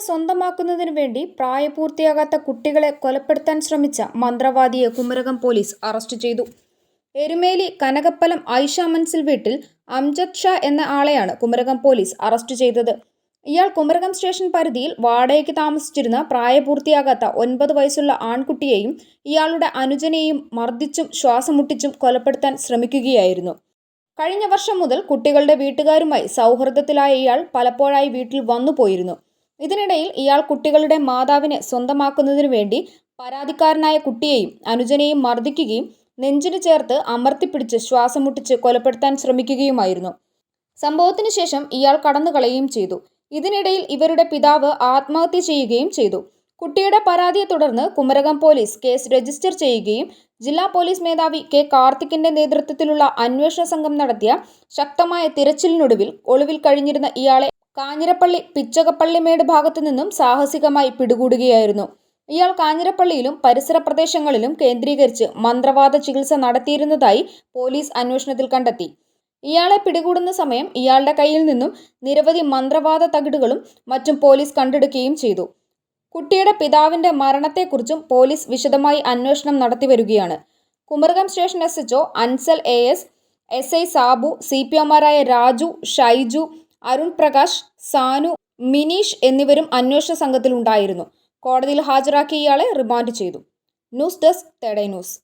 സ്വന്തമാക്കുന്നതിനു വേണ്ടി പ്രായപൂർത്തിയാകാത്ത കുട്ടികളെ കൊലപ്പെടുത്താൻ ശ്രമിച്ച മന്ത്രവാദിയെ കുമരകം പോലീസ് അറസ്റ്റ് ചെയ്തു. എരുമേലി കനകപ്പലം ഐഷ മൻസിൽ വീട്ടിൽ അംജദ് ഷാ എന്ന ആളെയാണ് കുമരകം പോലീസ് അറസ്റ്റ് ചെയ്തത്. ഇയാൾ കുമരകം സ്റ്റേഷൻ പരിധിയിൽ വാടകയ്ക്ക് താമസിച്ചിരുന്ന പ്രായപൂർത്തിയാകാത്ത ഒൻപത് വയസ്സുള്ള ആൺകുട്ടിയെയും ഇയാളുടെ അനുജനെയും മർദ്ദിച്ചും ശ്വാസമുട്ടിച്ചും കൊലപ്പെടുത്താൻ ശ്രമിക്കുകയായിരുന്നു. കഴിഞ്ഞ വർഷം മുതൽ കുട്ടികളുടെ വീട്ടുകാരുമായി സൗഹൃദത്തിലായ ഇയാൾ പലപ്പോഴായി വീട്ടിൽ വന്നു പോയിരുന്നു ഇതിനിടയിൽ ഇയാൾ കുട്ടികളുടെ മാതാവിനെ സ്വന്തമാക്കുന്നതിനു വേണ്ടി പരാതിക്കാരനായ കുട്ടിയെയും അനുജനെയും മർദ്ദിക്കുകയും നെഞ്ചിനു ചേർത്ത് അമർത്തിപ്പിടിച്ച് ശ്വാസം മുട്ടിച്ച് കൊലപ്പെടുത്താൻ ശ്രമിക്കുകയുമായിരുന്നു. സംഭവത്തിന് ശേഷം ഇയാൾ കടന്നുകളയുകയും ചെയ്തു. ഇതിനിടയിൽ ഇവരുടെ പിതാവ് ആത്മഹത്യ ചെയ്യുകയും ചെയ്തു. കുട്ടിയുടെ പരാതിയെ തുടർന്ന് കുമരകം പോലീസ് കേസ് രജിസ്റ്റർ ചെയ്യുകയും ജില്ലാ പോലീസ് മേധാവി കെ കാർത്തിക്കിന്റെ നേതൃത്വത്തിലുള്ള അന്വേഷണ സംഘം നടത്തിയ ശക്തമായ തിരച്ചിലിനൊടുവിൽ ഒളിവിൽ കഴിഞ്ഞിരുന്ന ഇയാളെ കാഞ്ഞിരപ്പള്ളി പിച്ചകപ്പള്ളിമേട് ഭാഗത്തു നിന്നും സാഹസികമായി പിടികൂടുകയായിരുന്നു. ഇയാൾ കാഞ്ഞിരപ്പള്ളിയിലും പരിസര പ്രദേശങ്ങളിലും കേന്ദ്രീകരിച്ച് മന്ത്രവാദ ചികിത്സ നടത്തിയിരുന്നതായി പോലീസ് അന്വേഷണത്തിൽ കണ്ടെത്തി. ഇയാളെ പിടികൂടുന്ന സമയം ഇയാളുടെ കയ്യിൽ നിന്നും നിരവധി മന്ത്രവാദ തകിടുകളും മറ്റും പോലീസ് കണ്ടെടുക്കുകയും ചെയ്തു. കുട്ടിയുടെ പിതാവിന്റെ മരണത്തെക്കുറിച്ചും പോലീസ് വിശദമായി അന്വേഷണം നടത്തിവരികയാണ്. Kumarakom station S HO Ansal A S S I Sabu C P ഒമാരായ Raju Shaiju Arun Prakash Sanu Mineesh എന്നിവരും അന്വേഷണ സംഘത്തിലുണ്ടായിരുന്നു. കോടതിയിൽ ഹാജരാക്കിയ ഇയാളെ റിമാൻഡ് ചെയ്തു. ന്യൂസ് ഡെസ്ക് തേടൈ ന്യൂസ്.